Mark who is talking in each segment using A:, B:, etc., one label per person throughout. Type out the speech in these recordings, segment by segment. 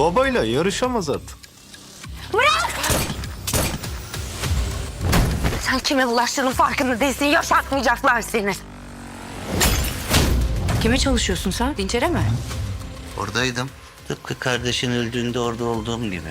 A: Babayla yarışamaz artık.
B: Sen kime bulaştığının farkında değilsin. Yaşatmayacaklar seni.
C: Kime çalışıyorsun sen? Dinçer'e mi?
D: Oradaydım. Tıpkı kardeşin öldüğünde orada olduğum gibi.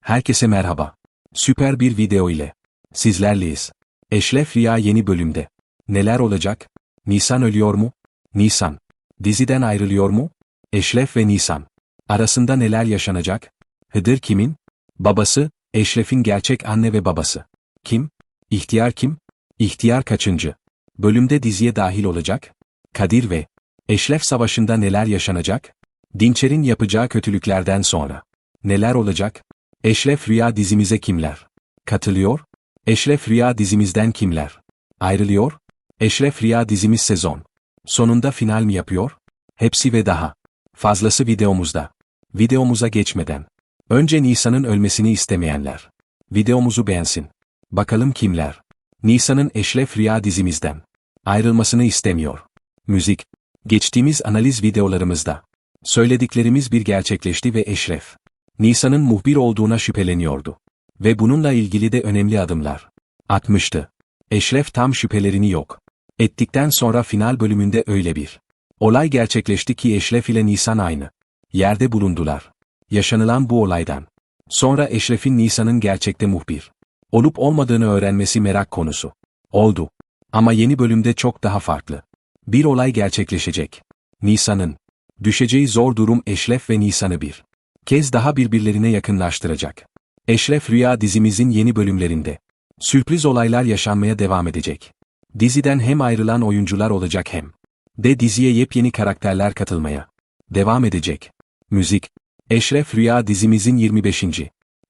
E: Herkese merhaba. Süper bir video ile sizlerleyiz. Eşref Rüya yeni bölümde. Neler olacak? Nisan ölüyor mu? Nisan. Diziden ayrılıyor mu? Eşref ve Nisan. Arasında neler yaşanacak? Hıdır kimin? Babası, Eşref'in gerçek anne ve babası. Kim? İhtiyar kim? İhtiyar kaçıncı? Bölümde diziye dahil olacak? Kadir ve Eşref savaşında neler yaşanacak? Dinçer'in yapacağı kötülüklerden sonra. Neler olacak? Eşref Rüya dizimize kimler? Katılıyor? Eşref Rüya dizimizden kimler? Ayrılıyor? Eşref Rüya dizimiz sezon. Sonunda final mi yapıyor? Hepsi ve daha. Fazlası videomuzda. Videomuza geçmeden. Önce Nisan'ın ölmesini istemeyenler. Videomuzu beğensin. Bakalım kimler? Nisan'ın Eşref Rüya dizimizden. Ayrılmasını istemiyor. Müzik. Geçtiğimiz analiz videolarımızda. Söylediklerimiz bir gerçekleşti ve Eşref. Nisan'ın muhbir olduğuna şüpheleniyordu. Ve bununla ilgili de önemli adımlar atmıştı. Eşref tam şüphelerini yok. Ettikten sonra final bölümünde öyle bir olay gerçekleşti ki Eşref ile Nisan aynı yerde bulundular. Yaşanılan bu olaydan sonra Eşref'in Nisan'ın gerçekte muhbir olup olmadığını öğrenmesi merak konusu oldu. Ama yeni bölümde çok daha farklı. Bir olay gerçekleşecek. Nisan'ın düşeceği zor durum Eşref ve Nisan'ı bir kez daha birbirlerine yakınlaştıracak. Eşref Rüya dizimizin yeni bölümlerinde sürpriz olaylar yaşanmaya devam edecek. Diziden hem ayrılan oyuncular olacak hem de diziye yepyeni karakterler katılmaya devam edecek. Müzik Eşref Rüya dizimizin 25.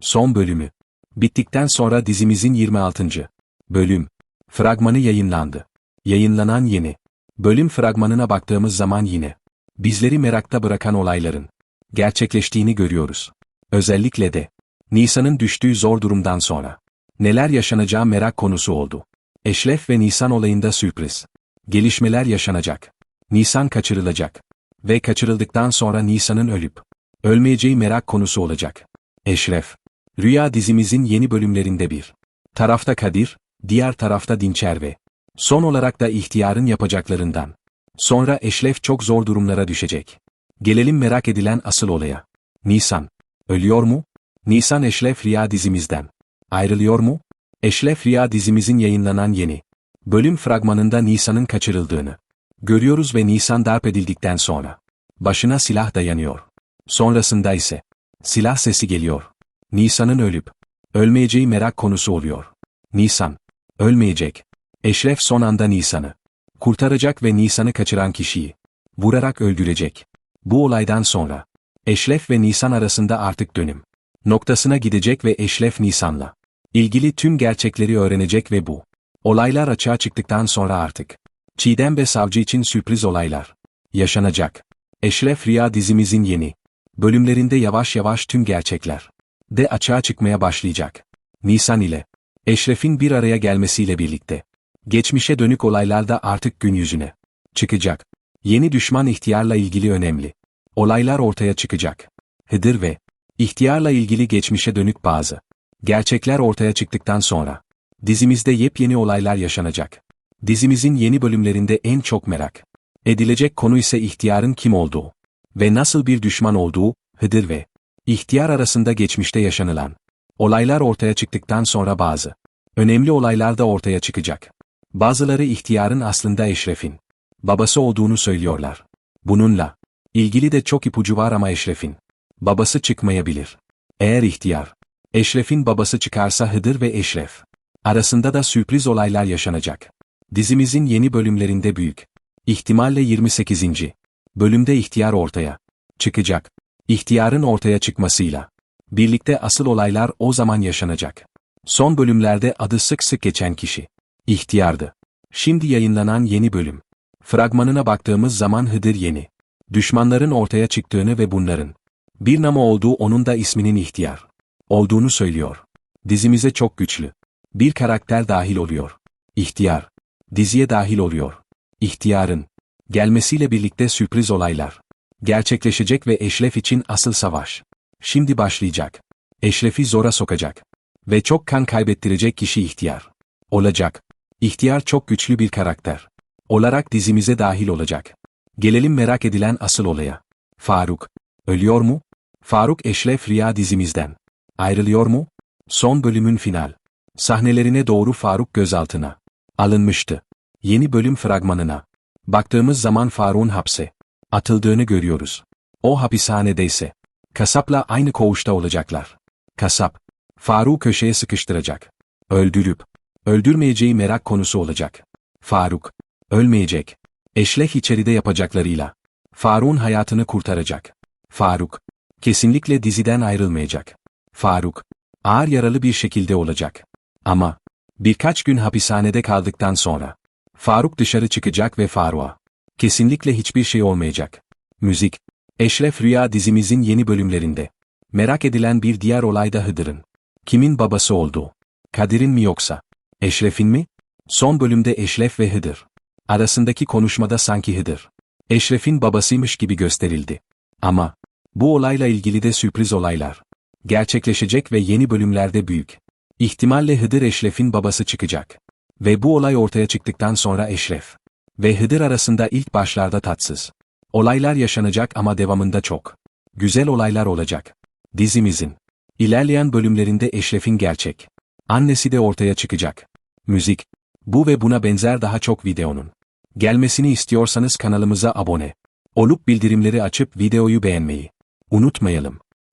E: son bölümü bittikten sonra dizimizin 26. bölüm fragmanı yayınlandı. Yayınlanan yeni bölüm fragmanına baktığımız zaman yine bizleri merakta bırakan olayların gerçekleştiğini görüyoruz. Özellikle de Nisan'ın düştüğü zor durumdan sonra neler yaşanacağı merak konusu oldu. Eşref ve Nisan olayında sürpriz. Gelişmeler yaşanacak. Nisan kaçırılacak. Ve kaçırıldıktan sonra Nisan'ın ölüp ölmeyeceği merak konusu olacak. Eşref. Rüya dizimizin yeni bölümlerinde bir. Tarafta Kadir, diğer tarafta Dinçer ve son olarak da ihtiyarın yapacaklarından. Sonra Eşref çok zor durumlara düşecek. Gelelim merak edilen asıl olaya. Nisan. Ölüyor mu? Nisan Eşref Rüya dizimizden. Ayrılıyor mu? Eşref Rüya dizimizin yayınlanan yeni bölüm fragmanında Nisan'ın kaçırıldığını görüyoruz ve Nisan darp edildikten sonra başına silah dayanıyor. Sonrasında ise silah sesi geliyor. Nisan'ın ölüp ölmeyeceği merak konusu oluyor. Nisan ölmeyecek. Eşref son anda Nisan'ı kurtaracak ve Nisan'ı kaçıran kişiyi vurarak öldürecek. Bu olaydan sonra Eşref ve Nisan arasında artık dönüm noktasına gidecek ve Eşref Nisan'la ilgili tüm gerçekleri öğrenecek ve bu olaylar açığa çıktıktan sonra artık Çiğdem ve Savcı için sürpriz olaylar yaşanacak. Eşref Rüya dizimizin yeni bölümlerinde yavaş yavaş tüm gerçekler de açığa çıkmaya başlayacak. Nisan ile Eşref'in bir araya gelmesiyle birlikte geçmişe dönük olaylar da artık gün yüzüne çıkacak. Yeni düşman ihtiyarla ilgili önemli olaylar ortaya çıkacak. Hıdır ve ihtiyarla ilgili geçmişe dönük bazı gerçekler ortaya çıktıktan sonra dizimizde yepyeni olaylar yaşanacak. Dizimizin yeni bölümlerinde en çok merak edilecek konu ise ihtiyarın kim olduğu ve nasıl bir düşman olduğu, Hıdır ve ihtiyar arasında geçmişte yaşanılan olaylar ortaya çıktıktan sonra bazı önemli olaylar da ortaya çıkacak. Bazıları ihtiyarın aslında Eşref'in babası olduğunu söylüyorlar. Bununla ilgili de çok ipucu var ama Eşref'in babası çıkmayabilir. Eğer ihtiyar Eşref'in babası çıkarsa Hıdır ve Eşref arasında da sürpriz olaylar yaşanacak. Dizimizin yeni bölümlerinde büyük ihtimalle 28. bölümde ihtiyar ortaya çıkacak. İhtiyarın ortaya çıkmasıyla birlikte asıl olaylar o zaman yaşanacak. Son bölümlerde adı sık sık geçen kişi ihtiyardı. Şimdi yayınlanan yeni bölüm fragmanına baktığımız zaman Hıdır yeni düşmanların ortaya çıktığını ve bunların bir nama olduğu onun da isminin ihtiyar olduğunu söylüyor. Dizimize çok güçlü bir karakter dahil oluyor. İhtiyar diziye dahil oluyor. İhtiyarın Gelmesiyle birlikte sürpriz olaylar. Gerçekleşecek ve Eşref için asıl savaş. Şimdi başlayacak. Eşref'i zora sokacak. Ve çok kan kaybettirecek kişi ihtiyar. Olacak. İhtiyar çok güçlü bir karakter. Olarak dizimize dahil olacak. Gelelim merak edilen asıl olaya. Faruk. Ölüyor mu? Faruk Eşref Rüya dizimizden. Ayrılıyor mu? Son bölümün final. Sahnelerine doğru Faruk gözaltına. Alınmıştı. Yeni bölüm fragmanına. Baktığımız zaman Faruk'un hapse. Atıldığını görüyoruz. O hapishanedeyse. Kasapla aynı koğuşta olacaklar. Kasap. Faruk'u köşeye sıkıştıracak. Öldürüp. Öldürmeyeceği merak konusu olacak. Faruk. Ölmeyecek. Eşleh içeride yapacaklarıyla. Faruk'un hayatını kurtaracak. Faruk. Kesinlikle diziden ayrılmayacak. Faruk. Ağır yaralı bir şekilde olacak. Ama. Birkaç gün hapishanede kaldıktan sonra. Faruk dışarı çıkacak ve Faruk'a. Kesinlikle hiçbir şey olmayacak. Müzik. Eşref Rüya dizimizin yeni bölümlerinde. Merak edilen bir diğer olay da Hıdır'ın. Kimin babası olduğu. Kadir'in mi yoksa? Eşref'in mi? Son bölümde Eşref ve Hıdır. Arasındaki konuşmada sanki Hıdır. Eşref'in babasıymış gibi gösterildi. Ama, bu olayla ilgili de sürpriz olaylar. Gerçekleşecek ve yeni bölümlerde büyük. İhtimalle Hıdır Eşref'in babası çıkacak. Ve bu olay ortaya çıktıktan sonra Eşref ve Hıdır arasında ilk başlarda tatsız. Olaylar yaşanacak ama devamında çok. Güzel olaylar olacak. Dizimizin ilerleyen bölümlerinde Eşref'in gerçek annesi de ortaya çıkacak. Müzik, bu ve buna benzer daha çok videonun gelmesini istiyorsanız kanalımıza abone olup bildirimleri açıp videoyu beğenmeyi unutmayalım.